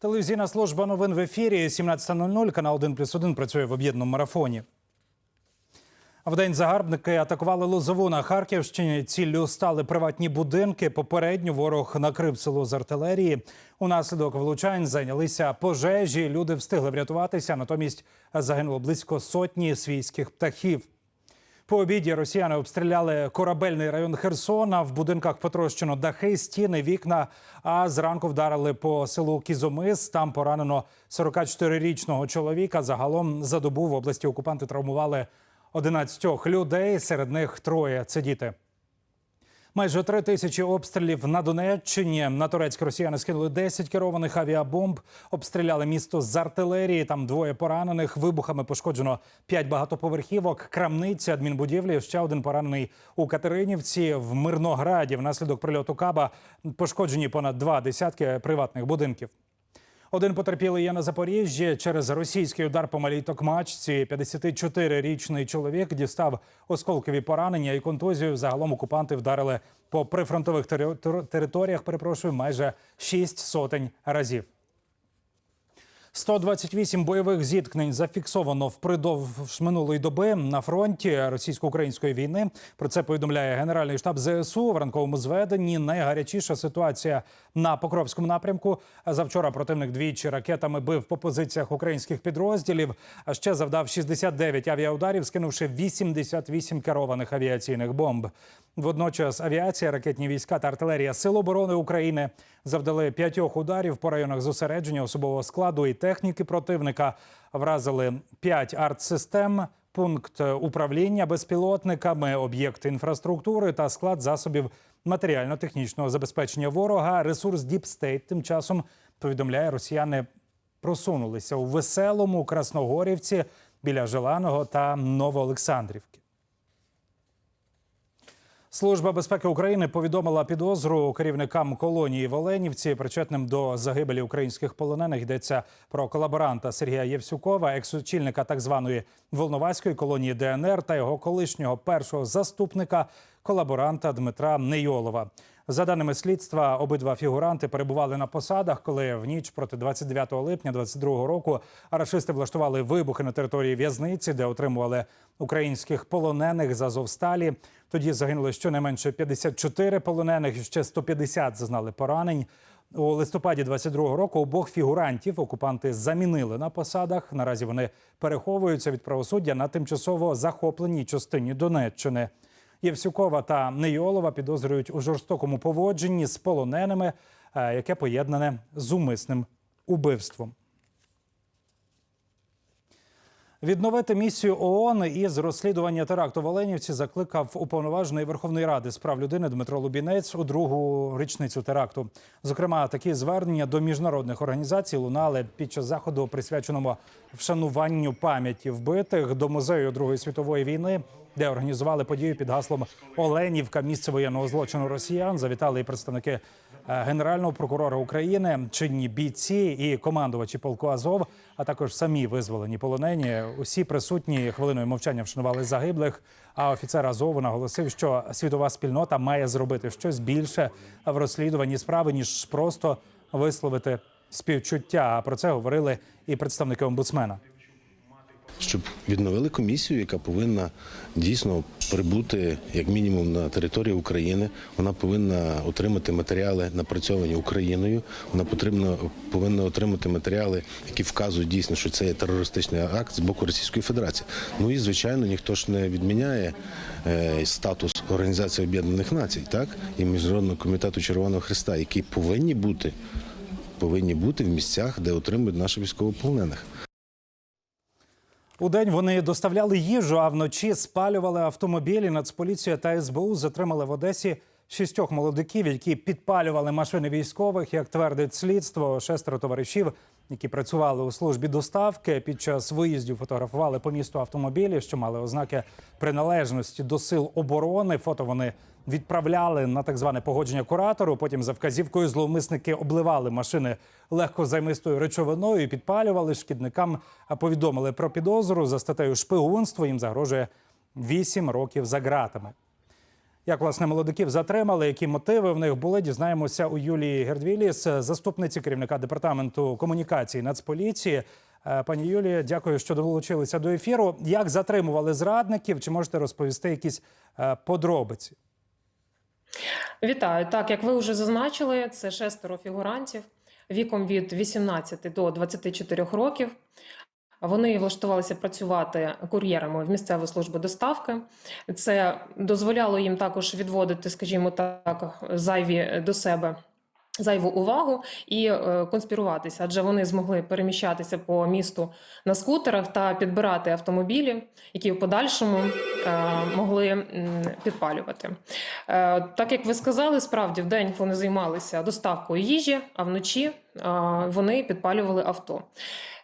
Телевізійна служба новин в ефірі 17.00, канал 1 плюс 1 працює в об'єднаному марафоні. В день загарбники атакували Лозову на Харківщині. Ціллю стали приватні будинки. Попередньо ворог накрив село з артилерії. Унаслідок влучань зайнялися пожежі. Люди встигли врятуватися. Натомість загинуло близько сотні свійських птахів. По обіді росіяни обстріляли корабельний район Херсона. В будинках потрощено дахи, стіни, вікна. А зранку вдарили по селу Кізомис. Там поранено 44-річного чоловіка. Загалом за добу в області окупанти травмували 11 людей. Серед них троє це діти. Майже три тисячі обстрілів на Донеччині. На Турецьк росіяни скинули 10 керованих авіабомб, обстріляли місто з артилерії. Там двоє поранених. Вибухами пошкоджено 5 багатоповерхівок, крамниці, адмінбудівлі. Ще один поранений у Катеринівці. В Мирнограді внаслідок прильоту каба пошкоджені понад два десятки приватних будинків. Один потерпілий є на Запоріжжі через російський удар по малій токмачці. 54-річний чоловік дістав осколкові поранення і контузію. Загалом окупанти вдарили по прифронтових тери- територіях. Перепрошую, майже шість сотень разів. 128 бойових зіткнень зафіксовано впродовж минулої доби на фронті російсько-української війни. Про це повідомляє Генеральний штаб ЗСУ в ранковому зведенні. Найгарячіша ситуація на Покровському напрямку. Завчора противник двічі ракетами бив по позиціях українських підрозділів. А ще завдав 69 авіаударів, скинувши 88 керованих авіаційних бомб. Водночас авіація, ракетні війська та артилерія Сил оборони України завдали п'ятьох ударів по районах зосередження особового складу і техніки противника. Вразили п'ять артсистем, пункт управління безпілотниками, об'єкт інфраструктури та склад засобів матеріально-технічного забезпечення ворога. Ресурс Діпстейт тим часом повідомляє, росіяни просунулися у веселому Красногорівці біля Желаного та Новоолександрівки. Служба безпеки України повідомила підозру керівникам колонії в Оленівці, причетним до загибелі українських полонених. Йдеться про колаборанта Сергія Євсюкова, екс-очільника так званої Волноваської колонії ДНР та його колишнього першого заступника колаборанта Дмитра Нейолова. За даними слідства, обидва фігуранти перебували на посадах, коли в ніч проти 29 липня 2022 року рашисти влаштували вибухи на території в'язниці, де отримували українських полонених з Азовсталі. Тоді загинули щонайменше 54 полонених, і ще 150 зазнали поранень. У листопаді 22-го року обох фігурантів окупанти замінили на посадах. Наразі вони переховуються від правосуддя на тимчасово захопленій частині Донеччини. Євсюкова та Нейолова підозрюють у жорстокому поводженні з полоненими, е, яке поєднане з умисним убивством. Відновити місію ООН із розслідування теракту в Оленівці закликав уповноважений Верховної Ради з прав людини Дмитро Лубінець у другу річницю теракту. Зокрема, такі звернення до міжнародних організацій лунали під час заходу, присвяченому вшануванню пам'яті вбитих до музею Другої світової війни, де організували подію під гаслом Оленівка, місце воєнного злочину росіян. Завітали і представники генерального прокурора України, чинні бійці і командувачі полку Азов, а також самі визволені полонені. Усі присутні хвилиною мовчання вшанували загиблих. А офіцер Азову наголосив, що світова спільнота має зробити щось більше в розслідуванні справи ніж просто висловити співчуття. А про це говорили і представники омбудсмена. Щоб відновили комісію, яка повинна дійсно прибути як мінімум на територію України. Вона повинна отримати матеріали, напрацьовані Україною. Вона потрібно повинна отримати матеріали, які вказують дійсно, що це є терористичний акт з боку Російської Федерації. Ну і звичайно, ніхто ж не відміняє е, статус Організації Об'єднаних Націй, так і міжнародного комітету Червоного Христа, які повинні бути повинні бути в місцях, де отримують наших військовополонених. У день вони доставляли їжу, а вночі спалювали автомобілі. Нацполіція та СБУ затримали в Одесі шістьох молодиків, які підпалювали машини військових. Як твердить слідство, шестеро товаришів, які працювали у службі доставки, під час виїздів фотографували по місту автомобілі, що мали ознаки приналежності до сил оборони. Фото вони відправляли на так зване погодження куратору. Потім за вказівкою зловмисники обливали машини легкозаймистою речовиною і підпалювали шкідникам. а Повідомили про підозру за статтею шпигунство. Їм загрожує 8 років за ґратами. Як власне молодиків затримали, які мотиви в них були, дізнаємося у Юлії Гердвіліс, заступниці керівника департаменту комунікації Нацполіції. Е, Пані Юлія, дякую, що долучилися до ефіру. Як затримували зрадників? Чи можете розповісти якісь е, подробиці? Вітаю. Так, як ви вже зазначили, це шестеро фігурантів віком від 18 до 24 років. Вони влаштувалися працювати кур'єрами в місцеву службу доставки. Це дозволяло їм також відводити, скажімо так, зайві до себе. Зайву увагу і е, конспіруватися, адже вони змогли переміщатися по місту на скутерах та підбирати автомобілі, які в подальшому е, могли підпалювати. Е, Так як ви сказали, справді в день вони займалися доставкою їжі, а вночі вони підпалювали авто.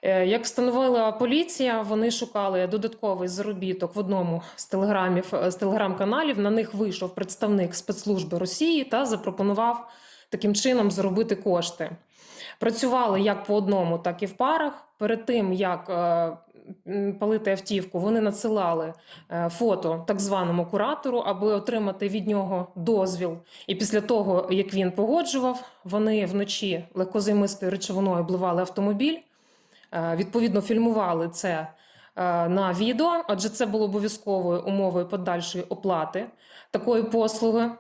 Як встановила поліція, вони шукали додатковий заробіток в одному з телеграмів з телеграм-каналів. На них вийшов представник спецслужби Росії та запропонував таким чином заробити кошти. Працювали як по одному, так і в парах. Перед тим як е, палити автівку, вони надсилали е, фото так званому куратору, аби отримати від нього дозвіл. І після того, як він погоджував, вони вночі легкозаймистою речовиною обливали автомобіль. Е, Відповідно, фільмували це на відео, адже це було обов'язковою умовою подальшої оплати такої послуги,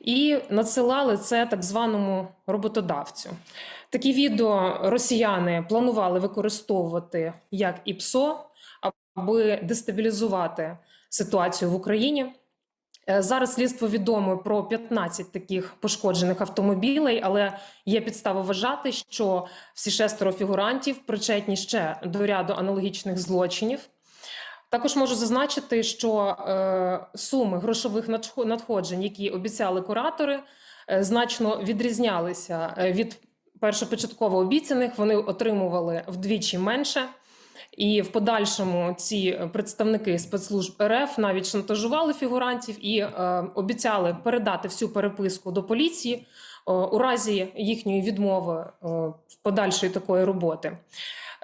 і надсилали це так званому роботодавцю. Такі відео росіяни планували використовувати як ІПСО, аби дестабілізувати ситуацію в Україні. Е, Зараз слідство відомо про 15 таких пошкоджених автомобілей, але є підстава вважати, що всі шестеро фігурантів причетні ще до ряду аналогічних злочинів. Також можу зазначити, що е, суми грошових надходжень, які обіцяли куратори, е, значно відрізнялися від першопочатково обіцяних. Вони отримували вдвічі менше. І в подальшому ці представники спецслужб РФ навіть шантажували фігурантів і е, обіцяли передати всю переписку до поліції е, у разі їхньої відмови е, подальшої такої роботи.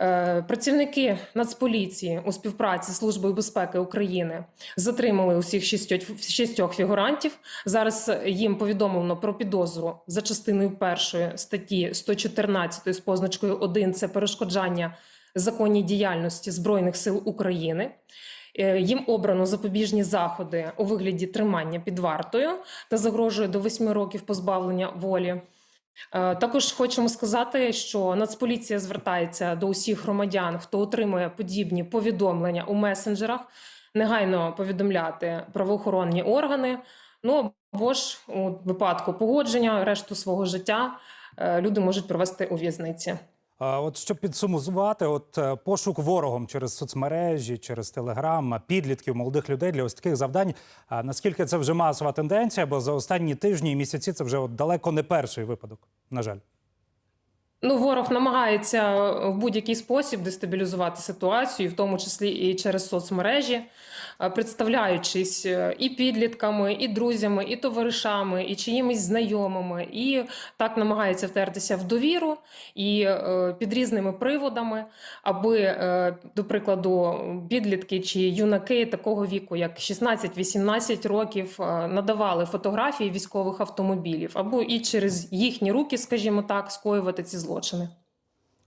Е, Працівники Нацполіції у співпраці з Службою безпеки України затримали усіх шістьох, шістьох фігурантів. Зараз їм повідомлено про підозру за частиною першої статті 114 з позначкою 1 – це перешкоджання законній діяльності Збройних сил України. Е, Їм обрано запобіжні заходи у вигляді тримання під вартою та загрожує до 8 років позбавлення волі. Е, Також хочемо сказати, що Нацполіція звертається до усіх громадян, хто отримує подібні повідомлення у месенджерах, негайно повідомляти правоохоронні органи. Ну або ж у випадку погодження решту свого життя е, люди можуть провести у в'язниці. От щоб підсумувати, от е, пошук ворогом через соцмережі, через телеграм, підлітків, молодих людей для ось таких завдань. А наскільки це вже масова тенденція? Бо за останні тижні і місяці це вже от далеко не перший випадок. На жаль. Ну, ворог намагається в будь-який спосіб дестабілізувати ситуацію, в тому числі і через соцмережі, е, представляючись е, і підлітками, і друзями, і товаришами, і чиїмись знайомими, і так намагається втертися в довіру і е, під різними приводами, аби, е, до прикладу, підлітки чи юнаки такого віку, як 16-18 років, е, надавали фотографії військових автомобілів, або і через їхні руки, скажімо так, скоювати ці злочини.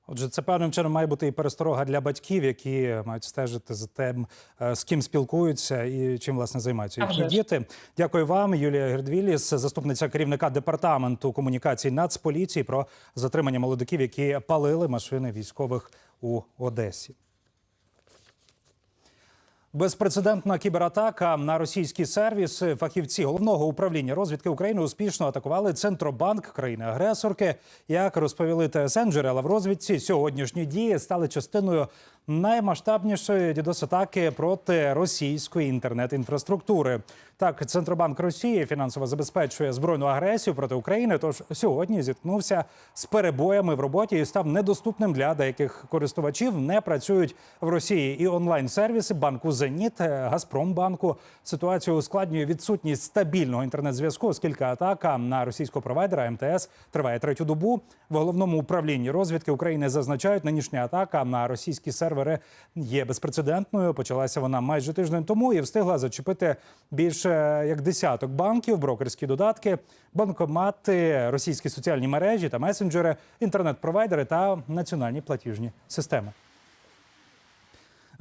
Отже, це певним чином має бути і пересторога для батьків, які мають стежити за тим, е, з ким спілкуються і чим власне займаються їхні діти. Дякую вам, Юлія Гердвіліс, заступниця керівника департаменту комунікацій Нацполіції про затримання молодиків, які палили машини військових у Одесі. Безпрецедентна кібератака на російські сервіси. Фахівці головного управління розвідки України успішно атакували центробанк країни-агресорки. Як розповіли ТСН джерела в розвідці, сьогоднішні дії стали частиною наймасштабнішої дідос-атаки проти російської інтернет-інфраструктури. Так, центробанк Росії фінансово забезпечує збройну агресію проти України. Тож сьогодні зіткнувся з перебоями в роботі і став недоступним для деяких користувачів. Не працюють в Росії і онлайн-сервіси банку Зеніт, е, Газпромбанку. Ситуацію ускладнює відсутність стабільного інтернет-зв'язку, оскільки атака на російського провайдера МТС триває третю добу. В головному управлінні розвідки України зазначають, нинішня атака на російські сервери сервери є безпрецедентною. Почалася вона майже тиждень тому і встигла зачепити більше як десяток банків, брокерські додатки, банкомати, російські соціальні мережі та месенджери, інтернет-провайдери та національні платіжні системи.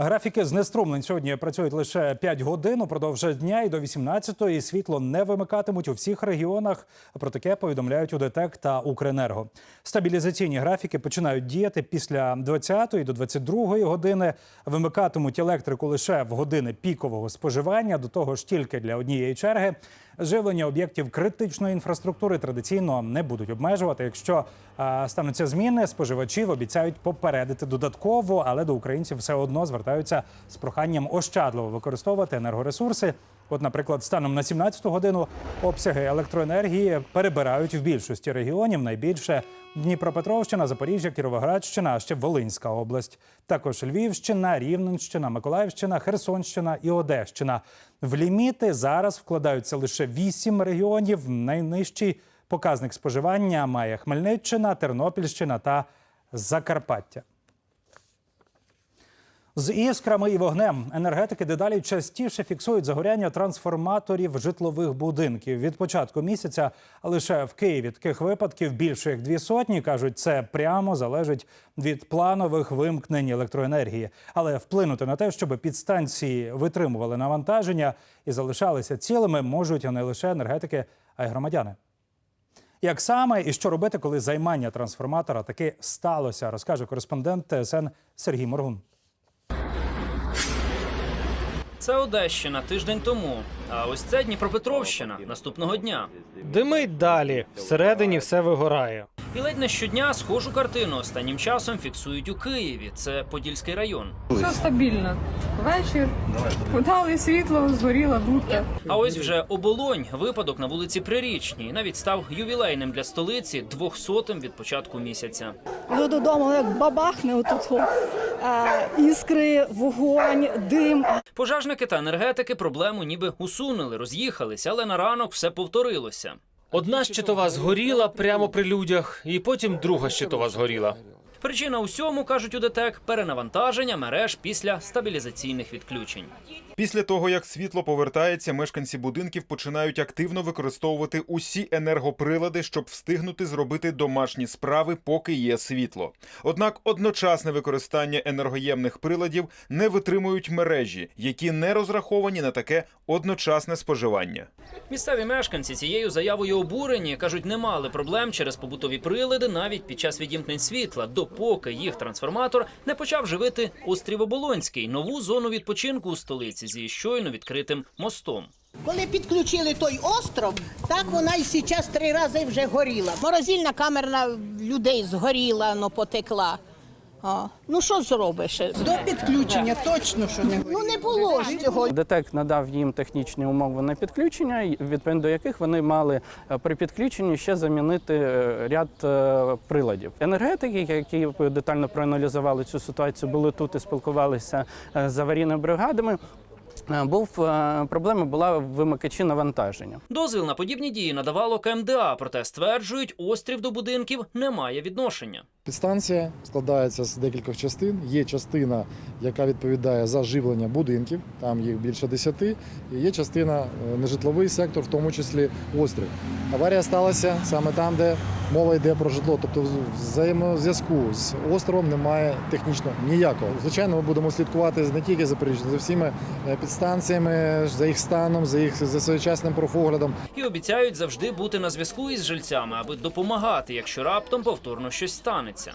Графіки знеструмлень сьогодні працюють лише 5 годин упродовж дня і до 18-ї світло не вимикатимуть у всіх регіонах. Про таке повідомляють УДТЕК та Укренерго. Стабілізаційні графіки починають діяти після 20-ї до 22-ї години. Вимикатимуть електрику лише в години пікового споживання. До того ж, тільки для однієї черги. Живлення об'єктів критичної інфраструктури традиційно не будуть обмежувати. Якщо е, стануться зміни, споживачів обіцяють попередити додатково, але до українців все одно звертаються з проханням ощадливо використовувати енергоресурси. От, наприклад, станом на 17-ту годину обсяги електроенергії перебирають в більшості регіонів. Найбільше Дніпропетровщина, Запоріжжя, Кіровоградщина, а ще Волинська область. Також Львівщина, Рівненщина, Миколаївщина, Херсонщина і Одещина. В ліміти зараз вкладаються лише 8 регіонів. Найнижчий показник споживання має Хмельниччина, Тернопільщина та Закарпаття. З іскрами і вогнем енергетики дедалі частіше фіксують загоряння трансформаторів житлових будинків. Від початку місяця лише в Києві таких випадків більше як дві сотні. кажуть, це прямо залежить від планових вимкнень електроенергії. Але вплинути на те, щоб підстанції витримували навантаження і залишалися цілими, можуть не лише енергетики, а й громадяни. Як саме і що робити, коли займання трансформатора таки сталося, розкаже кореспондент ТСН Сергій Моргун. Це Одещина тиждень тому. А ось це Дніпропетровщина наступного дня. Димить далі. Всередині все вигорає. І ледь не щодня схожу картину останнім часом фіксують у Києві. Це Подільський район. Все стабільно. Вечір, подали світло, згоріла будка. А ось вже оболонь. Випадок на вулиці Прирічній навіть став ювілейним для столиці 200-м від початку місяця. Йду додому, як бабахне отут. іскри, вогонь, дим. Пожежники та енергетики проблему ніби усунули, роз'їхалися, але на ранок все повторилося. Одна щитова згоріла прямо при людях, і потім друга щитова згоріла. Причина усьому кажуть у ДТЕК перенавантаження мереж після стабілізаційних відключень. Після того, як світло повертається, мешканці будинків починають активно використовувати усі енергоприлади, щоб встигнути зробити домашні справи, поки є світло. Однак одночасне використання енергоємних приладів не витримують мережі, які не розраховані на таке одночасне споживання. Місцеві мешканці цією заявою обурені кажуть, не мали проблем через побутові прилади навіть під час відімкнень світла, допоки їх трансформатор не почав живити острів Оболонський, нову зону відпочинку у столиці зі щойно відкритим мостом. Коли підключили той остров, так вона і зараз три рази вже горіла. Морозильна камера людей згоріла, но потекла. А, ну що зробиш? До підключення точно що не Ну не було ж цього. ДТЕК надав їм технічні умови на підключення, відповідно до яких вони мали е, при підключенні ще замінити е, ряд е, приладів. Енергетики, які детально проаналізували цю ситуацію, були тут і спілкувалися з аварійними бригадами. Е, Був е, проблема була вимикачі навантаження. Дозвіл на подібні дії надавало КМДА, проте стверджують, острів до будинків не має відношення. Підстанція складається з декількох частин. Є частина, яка відповідає за живлення будинків, там їх більше десяти. І є частина е, нежитловий сектор, в тому числі острів. Аварія сталася саме там, де мова йде про житло. Тобто взаємозв'язку з островом немає технічно ніякого. Звичайно, ми будемо слідкувати не тільки за за всіми е, підстанціями, за їх станом, за їх за своєчасним профоглядом. І обіцяють завжди бути на зв'язку із жильцями, аби допомагати, якщо раптом повторно щось станеться.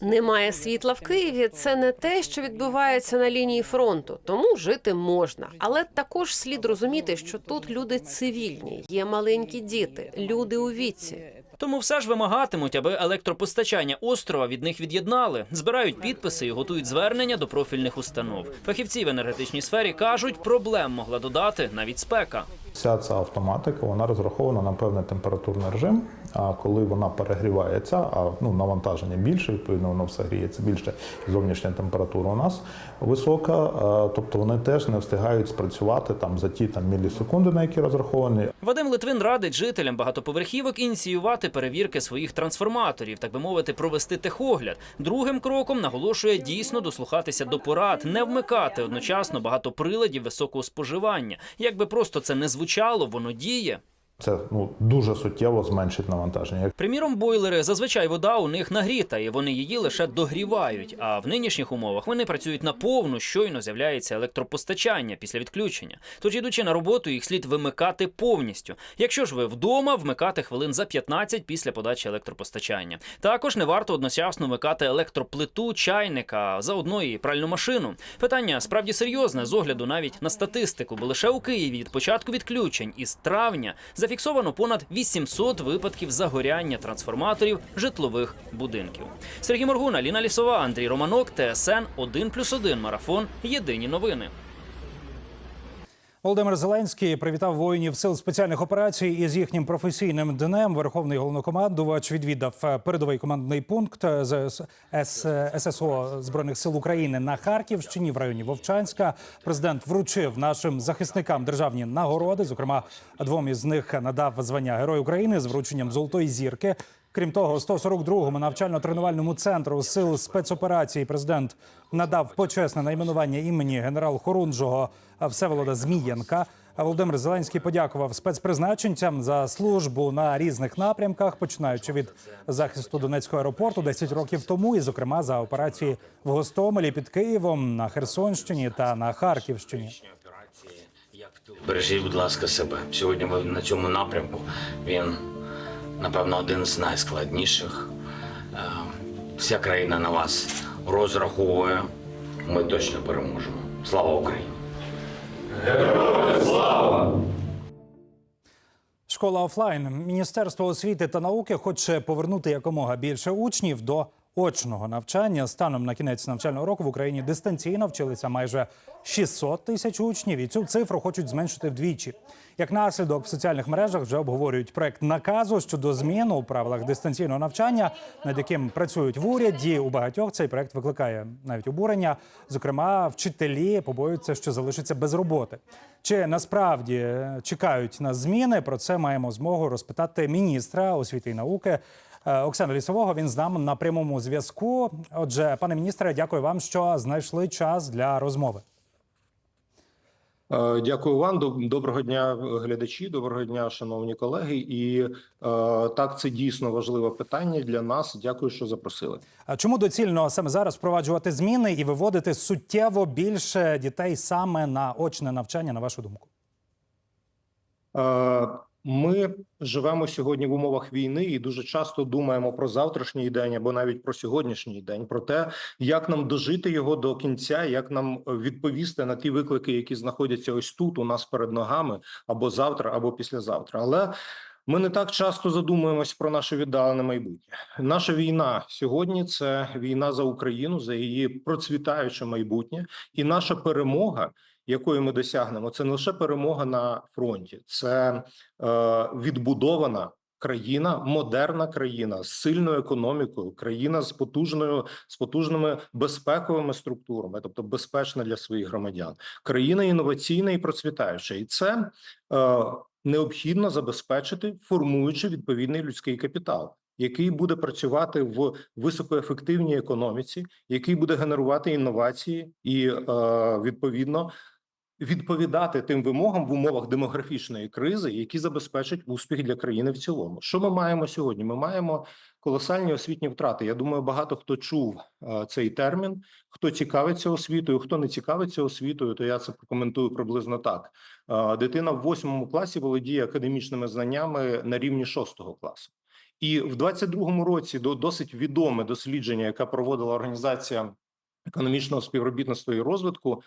Немає світла в Києві. Це не те, що відбувається на лінії фронту, тому жити можна. Але також слід розуміти, що тут люди цивільні, є маленькі діти, люди у віці. Тому все ж вимагатимуть, аби електропостачання острова від них від'єднали, збирають підписи і готують звернення до профільних установ. Фахівці в енергетичній сфері кажуть, проблем могла додати навіть спека. Вся ця автоматика вона розрахована на певний температурний режим, А коли вона перегрівається, а ну навантаження більше, відповідно, воно все гріється більше. Зовнішня температура у нас висока, а, тобто вони теж не встигають спрацювати там за ті там мілісекунди, на які розраховані. Вадим Литвин радить жителям багатоповерхівок ініціювати перевірки своїх трансформаторів, так би мовити, провести техогляд. Другим кроком наголошує дійсно дослухатися до порад, не вмикати одночасно багато приладів високого споживання. Як би просто це не звучало, воно діє. Це ну дуже суттєво зменшить навантаження. Приміром, бойлери зазвичай вода у них нагріта, і вони її лише догрівають. А в нинішніх умовах вони працюють на повну, щойно з'являється електропостачання після відключення. Тож, ідучи на роботу, їх слід вимикати повністю. Якщо ж ви вдома, вмикати хвилин за 15 після подачі електропостачання. Також не варто одночасно вмикати електроплиту, чайника, заодно і пральну машину. Питання справді серйозне з огляду навіть на статистику, бо лише у Києві від початку відключень із травня зафіксовано понад 800 випадків загоряння трансформаторів житлових будинків. Сергій Моргуна, Ліна Лісова, Андрій Романок, ТСН 1+,1 Марафон. Єдині новини. Володимир Зеленський привітав воїнів сил спеціальних операцій із їхнім професійним днем. Верховний головнокомандувач відвідав е, передовий командний пункт е, ССО збройних сил України на Харківщині в районі Вовчанська. Президент вручив нашим захисникам державні нагороди. Зокрема, двом із них надав звання Герой України з врученням золотої зірки. Крім того, 142-му навчально-тренувальному центру сил спецоперацій президент надав почесне найменування імені генерал-хорунжого Всеволода Змієнка. Володимир Зеленський подякував спецпризначенцям за службу на різних напрямках, починаючи від захисту Донецького аеропорту 10 років тому, і зокрема за операції в Гостомелі під Києвом, на Херсонщині та на Харківщині. Бережіть, будь ласка, себе. Сьогодні ви на цьому напрямку. Він, напевно, один з найскладніших. Е, Вся країна на вас розраховує. Ми точно переможемо. Слава Україні! Школа офлайн. Міністерство освіти та науки хоче повернути якомога більше учнів до очного навчання. Станом на кінець навчального року в Україні дистанційно вчилися майже 600 тисяч учнів, і цю цифру хочуть зменшити вдвічі. Як наслідок в соціальних мережах вже обговорюють проект наказу щодо змін у правилах дистанційного навчання, над яким працюють в уряді. У багатьох цей проект викликає навіть обурення. Зокрема, вчителі побоюються, що залишаться без роботи. Чи насправді е, чекають на зміни? Про це маємо змогу розпитати міністра освіти і науки е, Оксана Лісового. Він з нами на прямому зв'язку. Отже, пане міністре, дякую вам, що знайшли час для розмови. Е, Дякую вам. Доброго дня, глядачі. Доброго дня, шановні колеги. І е, так, це дійсно важливе питання для нас. Дякую, що запросили. А чому доцільно саме зараз впроваджувати зміни і виводити суттєво більше дітей саме на очне навчання, на вашу думку? Ми живемо сьогодні в умовах війни і дуже часто думаємо про завтрашній день або навіть про сьогоднішній день, про те, як нам дожити його до кінця, як нам відповісти на ті виклики, які знаходяться ось тут, у нас перед ногами, або завтра, або післязавтра. Але ми не так часто задумуємось про наше віддалене майбутнє. Наша війна сьогодні це війна за Україну, за її процвітаюче майбутнє, і наша перемога якої ми досягнемо, це не лише перемога на фронті, це е, відбудована країна, модерна країна з сильною економікою, країна з потужною з потужними безпековими структурами, тобто безпечна для своїх громадян, країна інноваційна і процвітаюча, і це е, необхідно забезпечити, формуючи відповідний людський капітал. Який буде працювати в високоефективній економіці, який буде генерувати інновації і е, відповідно відповідати тим вимогам в умовах демографічної кризи, які забезпечать успіх для країни в цілому. Що ми маємо сьогодні? Ми маємо колосальні освітні втрати. Я думаю, багато хто чув е, цей термін. Хто цікавиться освітою, хто не цікавиться освітою, то я це прокоментую приблизно так: Е, дитина в восьмому класі володіє академічними знаннями на рівні шостого класу. І в 22-му році до досить відоме дослідження, яке проводила організація економічного співробітництва і розвитку,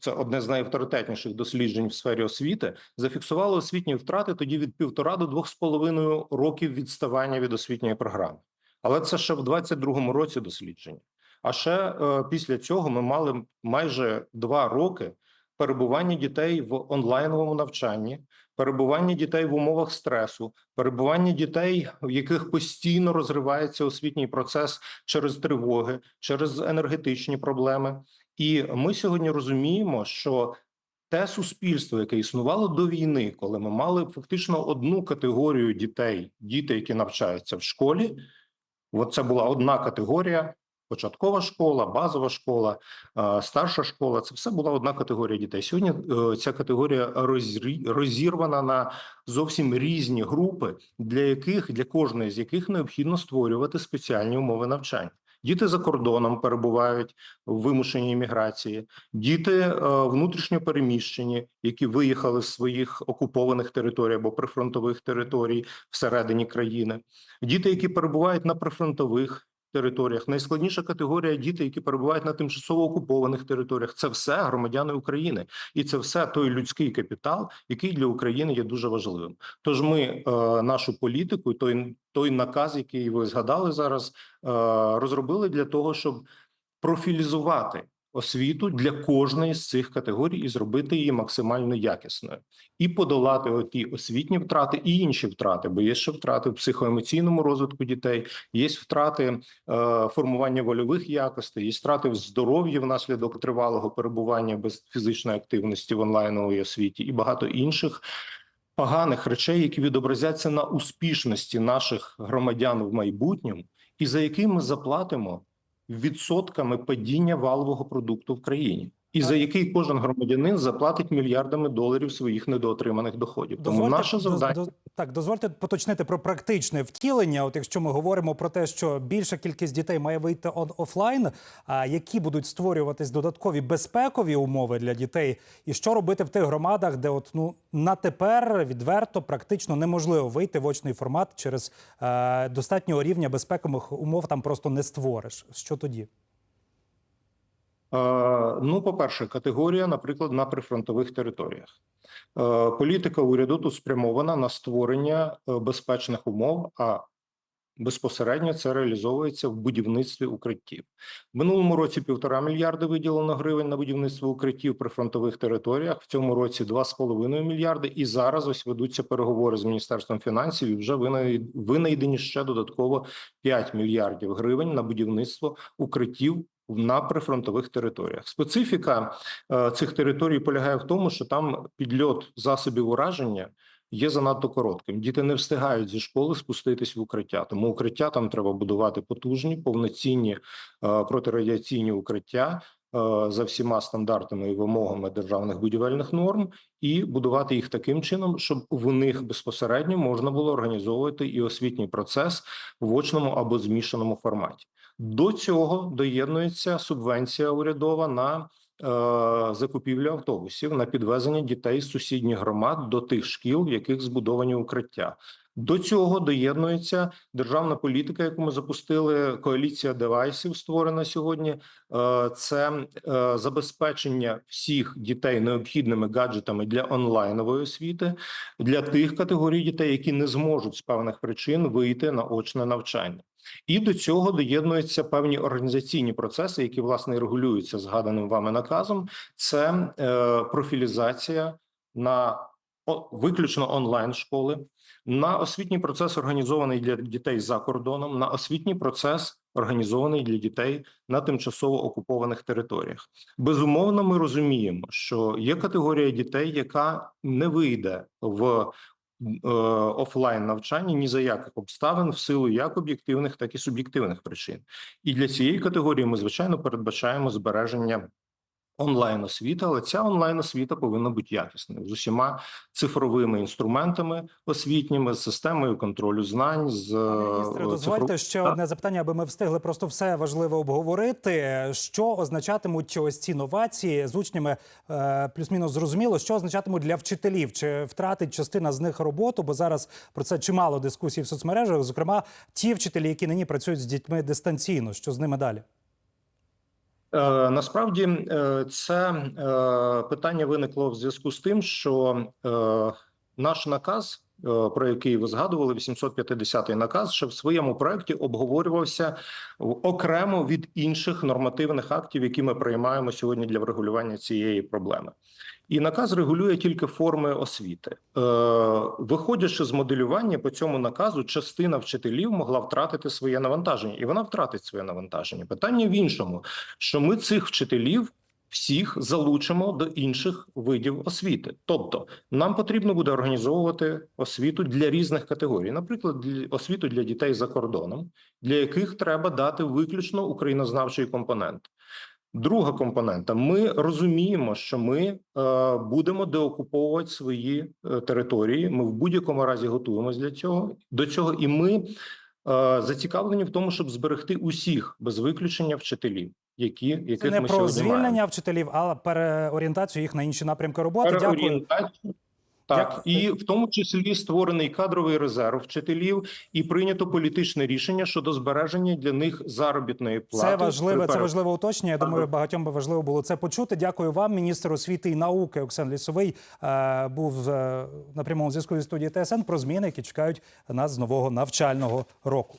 це одне з найавторитетніших досліджень в сфері освіти, зафіксувало освітні втрати тоді від півтора до двох з половиною років відставання від освітньої програми. Але це ще в 22-му році дослідження. А ще е, після цього ми мали майже два роки перебування дітей в онлайновому навчанні, перебування дітей в умовах стресу, перебування дітей, в яких постійно розривається освітній процес через тривоги, через енергетичні проблеми. І ми сьогодні розуміємо, що те суспільство, яке існувало до війни, коли ми мали фактично одну категорію дітей, діти, які навчаються в школі, от це була одна категорія. Початкова школа, базова школа, старша школа це все була одна категорія дітей. Сьогодні е, ця категорія розірвана на зовсім різні групи, для яких для кожної з яких необхідно створювати спеціальні умови навчання. Діти за кордоном перебувають в вимушеній міграції, діти е, внутрішньо переміщені, які виїхали з своїх окупованих територій або прифронтових територій всередині країни, діти, які перебувають на прифронтових територіях. Найскладніша категорія діти, які перебувають на тимчасово окупованих територіях. Це все громадяни України, і це все той людський капітал, який для України є дуже важливим. Тож ми е, нашу політику, той той наказ, який ви згадали зараз, е, розробили для того, щоб профілізувати освіту для кожної з цих категорій і зробити її максимально якісною, і подолати оті освітні втрати і інші втрати, бо є ще втрати в психоемоційному розвитку дітей, є втрати е, формування вольових якостей, є втрати в здоров'ї внаслідок тривалого перебування без фізичної активності в онлайновій освіті і багато інших. Поганих речей, які відобразяться на успішності наших громадян в майбутньому, і за які ми заплатимо відсотками падіння валового продукту в країні, і за який кожен громадянин заплатить мільярдами доларів своїх недоотриманих доходів. Тому наше доз- завдання доз- так, дозвольте поточнити про практичне втілення. От якщо ми говоримо про те, що більша кількість дітей має вийти офлайн, а які будуть створюватись додаткові безпекові умови для дітей, і що робити в тих громадах, де от ну на тепер відверто практично неможливо вийти в очний формат через е, достатнього рівня безпекових умов там просто не створиш. Що тоді? Е, Ну, по-перше, категорія, наприклад, на прифронтових територіях. Е, Політика уряду тут спрямована на створення е, безпечних умов, а безпосередньо це реалізовується в будівництві укриттів. В минулому році півтора мільярди виділено гривень на будівництво укриттів при фронтових територіях. В цьому році 2,5 мільярди. І зараз ось ведуться переговори з міністерством фінансів. І вже винай- винайдені ще додатково 5 мільярдів гривень на будівництво укриттів на прифронтових територіях. Специфіка е, цих територій полягає в тому, що там підльот засобів ураження є занадто коротким. Діти не встигають зі школи спуститись в укриття. Тому укриття там треба будувати потужні, повноцінні е, протирадіаційні укриття. е, За всіма стандартами і вимогами державних будівельних норм, і будувати їх таким чином, щоб в них безпосередньо можна було організовувати і освітній процес в очному або змішаному форматі. До цього доєднується субвенція урядова на е, закупівлю автобусів на підвезення дітей з сусідніх громад до тих шкіл, в яких збудовані укриття. До цього доєднується державна політика, яку ми запустили. Коаліція девайсів створена сьогодні. Е, Це е, забезпечення всіх дітей необхідними гаджетами для онлайнової освіти для тих категорій дітей, які не зможуть з певних причин вийти на очне навчання. І до цього доєднуються певні організаційні процеси, які власне регулюються згаданим вами наказом. Це е, профілізація на о, виключно онлайн школи, на освітній процес організований для дітей за кордоном, на освітній процес організований для дітей на тимчасово окупованих територіях. Безумовно, ми розуміємо, що є категорія дітей, яка не вийде в офлайн навчання ні за яких обставин в силу як об'єктивних, так і суб'єктивних причин. І для цієї категорії ми звичайно передбачаємо збереження онлайн освіти, але ця онлайн освіта повинна бути якісною з усіма цифровими інструментами освітніми, з системою контролю знань. З Міністре, е, дозвольте цифров- ще Так. одне запитання, аби ми встигли просто все важливе обговорити. Що означатимуть ось ці новації з учнями? е, Плюс-мінус зрозуміло, що означатимуть для вчителів? Чи втратить частина з них роботу? Бо зараз про це чимало дискусій в соцмережах. Зокрема, ті вчителі, які нині працюють з дітьми дистанційно. Що з ними далі? Е, Насправді е, це е, питання виникло в зв'язку з тим, що наш наказ про який ви згадували, 850 наказ, що в своєму проєкті обговорювався окремо від інших нормативних актів, які ми приймаємо сьогодні для врегулювання цієї проблеми. І наказ регулює тільки форми освіти. Е, виходячи з моделювання по цьому наказу, частина вчителів могла втратити своє навантаження, і вона втратить своє навантаження. Питання в іншому, що ми цих вчителів всіх залучимо до інших видів освіти. Тобто, нам потрібно буде організовувати освіту для різних категорій, наприклад, для освіту для дітей за кордоном, для яких треба дати виключно українознавчий компонент. Друга компонента: ми розуміємо, що ми е, будемо деокуповувати свої е, території. Ми в будь-якому разі готуємось для цього до цього, і ми е, зацікавлені в тому, щоб зберегти усіх без виключення вчителів, які яких Це не ми про звільнення маємо. вчителів, а переорієнтацію їх на інші напрямки роботи. Дякую. Так, і в тому числі створений кадровий резерв вчителів, і прийнято політичне рішення щодо збереження для них заробітної плати. Це важливе, це важливе уточнення. Я думаю, багатьом би важливо було це почути. Дякую вам, міністр освіти і науки Оксан Лісовий е, був е, на прямому зв'язку зі студією ТСН про зміни, які чекають нас з нового навчального року.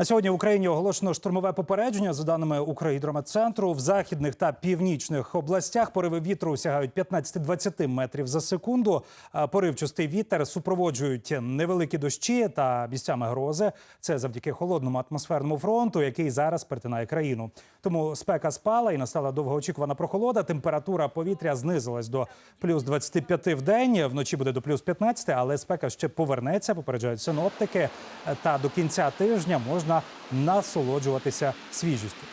На сьогодні в Україні оголошено штурмове попередження. За даними Укргідрометцентру, в західних та північних областях пориви вітру сягають 15-20 метрів за секунду. Поривчастий вітер супроводжують невеликі дощі та місцями грози. Це завдяки холодному атмосферному фронту, який зараз перетинає країну. Тому спека спала і настала довгоочікувана прохолода. Температура повітря знизилась до плюс 25 в день. Вночі буде до плюс 15, але спека ще повернеться. Попереджають синоптики. Та до кінця тижня можна насолоджуватися свіжістю.